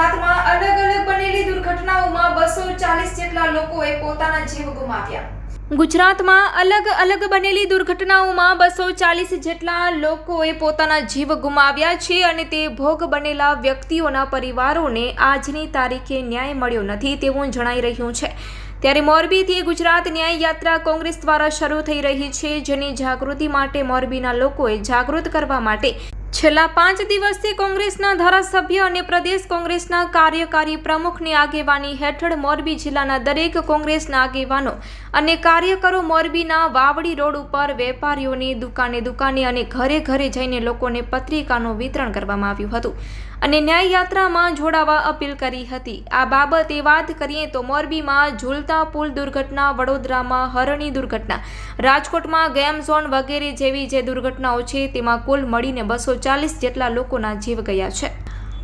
ગુજરાતમાં અલગ અલગ બનેલી દુર્ઘટનાઓમાં બસો ચાલીસ જેટલા લોકોએ પોતાના જીવ ગુમાવ્યા. ગુજરાતમાં અલગ અલગ બનેલી દુર્ઘટનાઓમાં બસો ચાલીસ જેટલા લોકોએ પોતાના જીવ ગુમાવ્યા છે અને તે ભોગ બનેલા વ્યક્તિઓના પરિવારોને આજની તારીખે ન્યાય મળ્યો નથી તેવું જણાઈ રહ્યું છે. ત્યારે મોરબીથી ગુજરાત ન્યાય યાત્રા કોંગ્રેસ દ્વારા શરૂ થઈ રહી છે, જેની જાગૃતિ માટે મોરબીના લોકોએ જાગૃત કરવા માટે છેલ્લા પાંચ દિવસથી કોંગ્રેસના ધારાસભ્ય અને પ્રદેશ કોંગ્રેસના કાર્યકારી પ્રમુખની આગેવાની હેઠળ મોરબી જિલ્લાના દરેક કોંગ્રેસના આગેવાનો અને કાર્યકરો મોરબીના વાવડી રોડ ઉપર વેપારીઓની દુકાને દુકાને અને ઘરે ઘરે જઈને લોકોને પત્રિકાનું વિતરણ કરવામાં આવ્યું હતું અને ન્યાય યાત્રામાં જોડાવા અપીલ કરી હતી. આ બાબતે વાત કરીએ તો મોરબીમાં ઝૂલતા પુલ દુર્ઘટના, વડોદરામાં હરણી દુર્ઘટના, રાજકોટમાં ગેમ ઝોન વગેરે જેવી જે દુર્ઘટનાઓ છે તેમાં કુલ મળીને બસો ચાલીસ જેટલા લોકોના જીવ ગયા છે.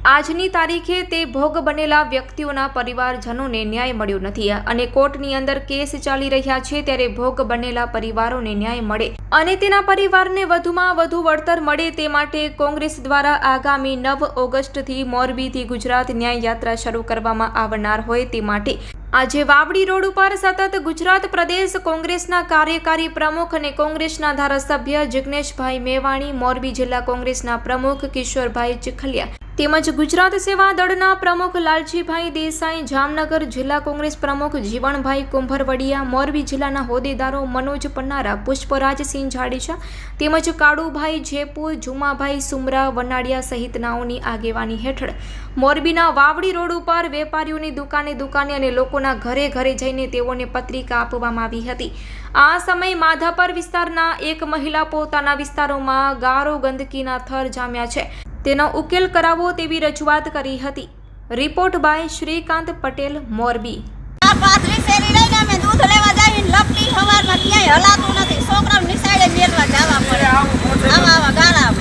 આજની તારીખે તે ભોગ બનેલા વ્યક્તિઓના પરિવારજનોને ન્યાય મળ્યો નથી અને કોર્ટની અંદર કેસ ચાલી રહ્યા છે ત્યારે ભોગ બનેલા પરિવારોને ન્યાય મળે અને તેના પરિવારને વધુમાં વધુ વળતર મળે તે માટે કોંગ્રેસ દ્વારા આગામી નવ ઓગસ્ટથી મોરબીથી ગુજરાત ન્યાય યાત્રા શરૂ કરવામાં આવનાર હોય તે માટે આજે વાવડી રોડ ઉપર સતત ગુજરાત પ્રદેશ કોંગ્રેસના કાર્યકારી પ્રમુખ અને કોંગ્રેસના ધારાસભ્ય જિગ્નેશભાઈ મેવાણી, મોરબી જિલ્લા કોંગ્રેસના પ્રમુખ કિશોરભાઈ ચીખલિયા તેમજ ગુજરાત સેવા દળના પ્રમુખ લાલજીભાઈ દેસાઈ, જામનગર જિલ્લા કોંગ્રેસ પ્રમુખ જીવણભાઈ કુંભરવડિયા, મોરબી જિલ્લાના હોદ્દેદારો મનોજ પન્નારા પુષ્પરાજસિંહ જાડેજા તેમજ કાળુભાઈ જેપુર, જુમાભાઈ સુમરા વનાડિયા સહિતનાઓની આગેવાની હેઠળ મોરબીના વાવડી રોડ ઉપર વેપારીઓની દુકાને દુકાને અને લોકોના ઘરે ઘરે જઈને તેઓને પત્રિકા આપવામાં આવી હતી. આ સમયે માધાપર વિસ્તારના એક મહિલા પોતાના વિસ્તારોમાં ગારો ગંદકીના થર જામ્યા છે. તેનો ઉકેલ કરાવો તેવી રજૂઆત કરી હતી. Report by Shrikant Patel, Morbi. પાથરી શેરી લઈને અમે દૂધ લેવા જઈને લપટી સવારમાં ક્યાંય હલાતું નથી. છોકરાઓ નિશાળે મેળવા જવા પડે. આવા આવા ગાળા